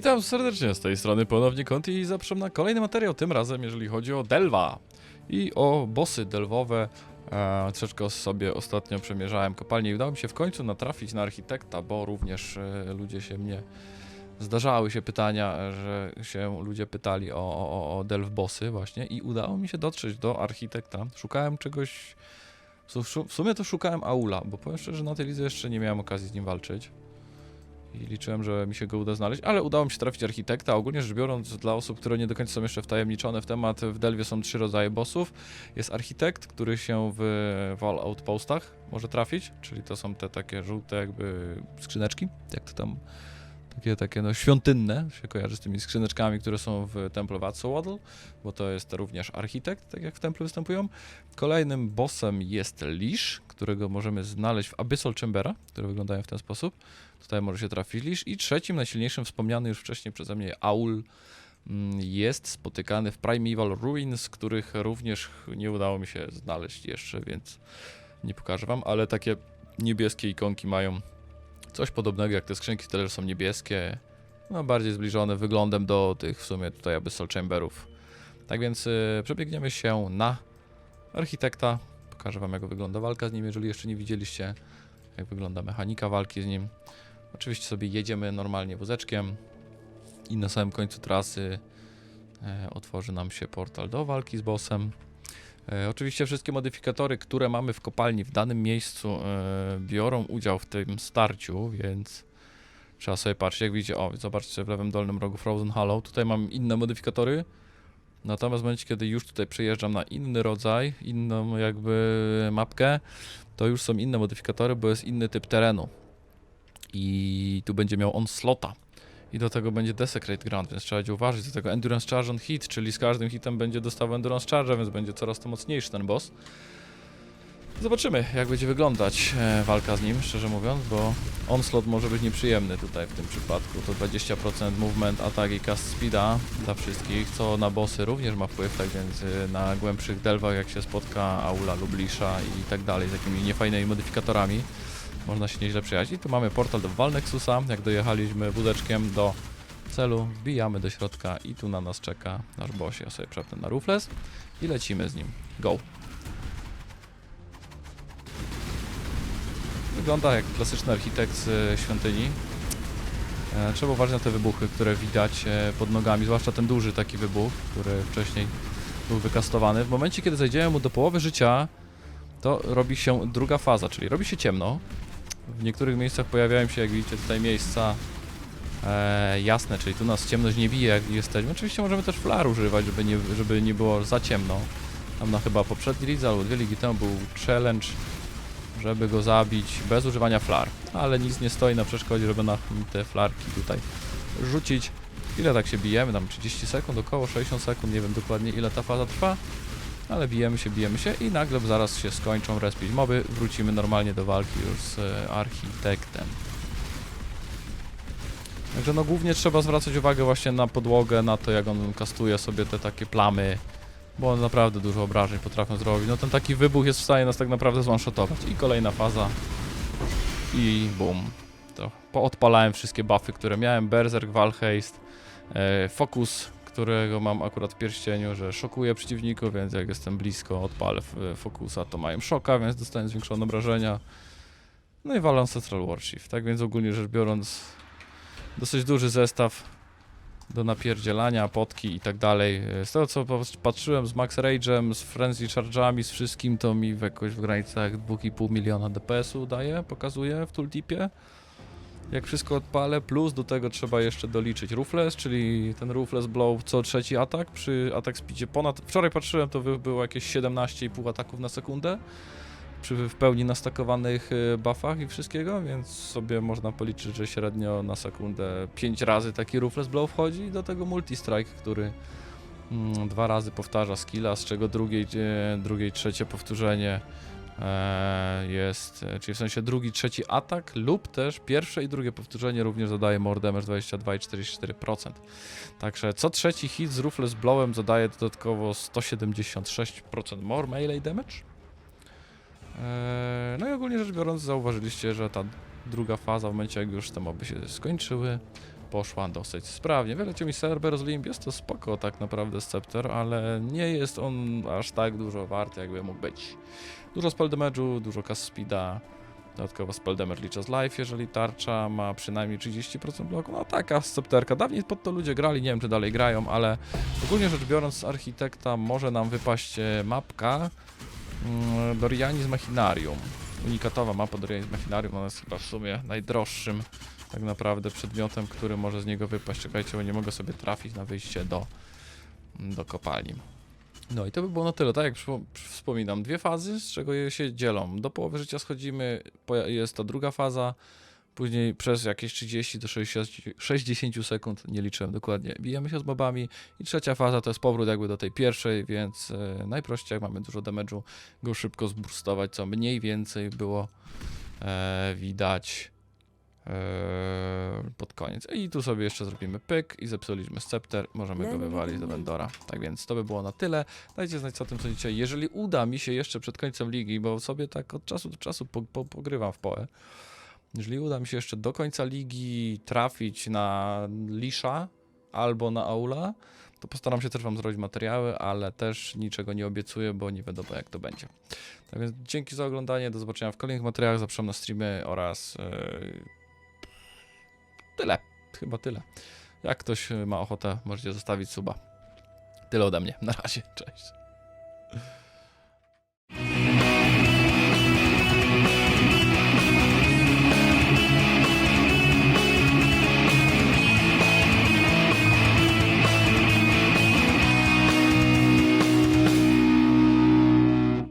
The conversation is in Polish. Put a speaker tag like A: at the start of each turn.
A: Witam serdecznie z tej strony ponownie Conti i zapraszam na kolejny materiał, tym razem jeżeli chodzi o Delva i o bossy delwowe. E, troszeczkę sobie ostatnio przemierzałem kopalnię i udało mi się w końcu natrafić na architekta, bo również e, ludzie się mnie... Zdarzały się pytania, że się ludzie pytali o, o, o Delv bossy właśnie i udało mi się dotrzeć do architekta. Szukałem czegoś... W sumie to szukałem Aula, bo powiem szczerze, na tej lidze jeszcze nie miałem okazji z nim walczyć i liczyłem, że mi się go uda znaleźć, ale udało mi się trafić architekta. Ogólnie rzecz biorąc, dla osób, które nie do końca są jeszcze wtajemniczone w temat, w Delwie są trzy rodzaje bossów. Jest architekt, który się w Wall Outpostach może trafić, czyli to są te takie żółte jakby skrzyneczki, jak to tam, takie, takie no świątynne, się kojarzy z tymi skrzyneczkami, które są w Temple of Atzowadl, bo to jest również architekt, tak jak w Temple występują. Kolejnym bossem jest Lish, którego możemy znaleźć w Abyssal Chambera, które wyglądają w ten sposób. Tutaj może się trafić Lisz. I trzecim, najsilniejszym, wspomniany już wcześniej przeze mnie Aul, mm, jest spotykany w Primeval Ruins, których również nie udało mi się znaleźć jeszcze, więc nie pokażę wam, ale takie niebieskie ikonki mają coś podobnego jak te skrzynki tyle, że są niebieskie, no bardziej zbliżone wyglądem do tych w sumie tutaj Abyssal Chamberów. Tak więc y, przebiegniemy się na architekta, pokażę wam jak wygląda walka z nim, jeżeli jeszcze nie widzieliście, jak wygląda mechanika walki z nim. Oczywiście sobie jedziemy normalnie wózeczkiem i na samym końcu trasy e, otworzy nam się portal do walki z bossem. E, oczywiście wszystkie modyfikatory, które mamy w kopalni w danym miejscu e, biorą udział w tym starciu, więc trzeba sobie patrzeć, jak widzicie, o zobaczcie w lewym dolnym rogu Frozen Hollow, tutaj mam inne modyfikatory, natomiast w momencie, kiedy już tutaj przejeżdżam na inny rodzaj, inną jakby mapkę, to już są inne modyfikatory, bo jest inny typ terenu. I tu będzie miał on slota. I do tego będzie Desecrate Grant, więc trzeba będzie uważać. Do tego Endurance Charge on hit, czyli z każdym hitem będzie dostawał Endurance Charge, więc będzie coraz to mocniejszy ten boss. Zobaczymy, jak będzie wyglądać e, walka z nim, szczerze mówiąc, bo onslaught może być nieprzyjemny tutaj w tym przypadku. To 20% movement, atak i cast speeda dla wszystkich, co na bossy również ma wpływ, tak więc e, na głębszych delwach, jak się spotka Aula lub Lisha i tak dalej, z takimi niefajnymi modyfikatorami, można się nieźle przejechać. I tu mamy portal do Valnexusa, jak dojechaliśmy wózeczkiem do celu, wbijamy do środka i tu na nas czeka nasz boss. Ja sobie przepnę na Rufles i lecimy z nim. Go! Wygląda jak klasyczny architekt z e, świątyni. E, Trzeba uważać na te wybuchy, które widać e, pod nogami, zwłaszcza ten duży taki wybuch, który wcześniej był wykastowany. W momencie, kiedy zajdziemy mu do połowy życia, to robi się druga faza, czyli robi się ciemno. W niektórych miejscach pojawiają się, jak widzicie, tutaj miejsca e, jasne, czyli tu nas ciemność nie bije, jak jesteśmy. Oczywiście możemy też flar używać, żeby nie, żeby nie było za ciemno. Tam na chyba poprzedni lidze albo dwie ligi temu był challenge, żeby go zabić bez używania flar. Ale nic nie stoi na przeszkodzie, żeby na te flarki tutaj rzucić. Ile tak się bijemy? Tam 30 sekund, około 60 sekund, nie wiem dokładnie ile ta faza trwa. Ale bijemy się, bijemy się i nagle zaraz się skończą respić moby, wrócimy normalnie do walki już z e, architektem. Także no głównie trzeba zwracać uwagę właśnie na podłogę, na to jak on kastuje sobie te takie plamy, bo on naprawdę dużo obrażeń potrafią zrobić. No ten taki wybuch jest w stanie nas tak naprawdę zwanshotować. I kolejna faza. I bum. To poodpalałem wszystkie buffy, które miałem. Berserk, Valhaste, Focus, którego mam akurat w pierścieniu, że szokuje przeciwników, więc jak jestem blisko, odpalę f- Focusa, to mają szoka, więc dostaję zwiększone obrażenia. No i walę Ancestral Warchief. Tak więc ogólnie rzecz biorąc, dosyć duży zestaw do napierdzielania, potki i tak dalej. Z tego co patrzyłem z Max Rage'em, z Frenzy Charge'ami, z wszystkim, to mi w jakoś w granicach 2,5 miliona DPS-u daje, pokazuje w tooltipie. Jak wszystko odpalę, plus do tego trzeba jeszcze doliczyć Ruthless, czyli ten Ruthless Blow co trzeci atak przy atak speedzie ponad... Wczoraj patrzyłem, to było jakieś 17,5 ataków na sekundę przy w pełni nastakowanych y, buffach i wszystkiego, więc sobie można policzyć, że średnio na sekundę 5 razy taki Ruthless Blow wchodzi i do tego Multi-Strike, który mm, dwa razy powtarza skilla, z czego drugie, drugie i trzecie powtórzenie jest, e, czyli w sensie drugi, trzeci atak lub też pierwsze i drugie powtórzenie również zadaje more damage 22 i 44%. Także co trzeci hit z Ruthless Blowem zadaje dodatkowo 176% more melee damage. Eee, No i ogólnie rzecz biorąc zauważyliście, że ta druga faza w momencie jak już te moby się skończyły, poszła dosyć sprawnie. Wyleciał mi Cerberus Limb, jest to spoko tak naprawdę Scepter, ale nie jest on aż tak dużo warty, jakby mógł być. Dużo spell damage'u, dużo cast speeda, dodatkowo spell damage licza z life, jeżeli tarcza ma przynajmniej 30% bloku. No taka scepterka. Dawniej pod to ludzie grali, nie wiem czy dalej grają, ale ogólnie rzecz biorąc z Architekta może nam wypaść e, mapka mm, Doriani z Machinarium. Unikatowa mapa z Machinarium, ona jest chyba w sumie najdroższym tak naprawdę przedmiotem, który może z niego wypaść. Czekajcie, bo nie mogę sobie trafić na wyjście do, do kopalni. No i to by było na tyle. Tak jak wspominam, dwie fazy, z czego je się dzielą. Do połowy życia schodzimy, jest ta druga faza, później przez jakieś 30 do 60, 60 sekund, nie liczyłem dokładnie, bijemy się z mobami i trzecia faza to jest powrót jakby do tej pierwszej, więc e, najprościej jak mamy dużo damage'u, go szybko zburstować, co mniej więcej było e, widać e, pod koniec. I tu sobie jeszcze zrobimy pyk i zepsuliśmy scepter, możemy go wywalić do Vendora. Tak więc to by było na tyle. Dajcie znać co o tym sądzicie. Jeżeli uda mi się jeszcze przed końcem ligi, bo sobie tak od czasu do czasu po, po, pogrywam w poe. Jeżeli uda mi się jeszcze do końca ligi trafić na Lisza albo na Aula, to postaram się też wam zrobić materiały, ale też niczego nie obiecuję, bo nie wiadomo jak to będzie. Tak więc dzięki za oglądanie, do zobaczenia w kolejnych materiałach, zapraszam na streamy oraz yy, tyle, chyba tyle. Jak ktoś ma ochotę, możecie zostawić suba. Tyle ode mnie, na razie, cześć.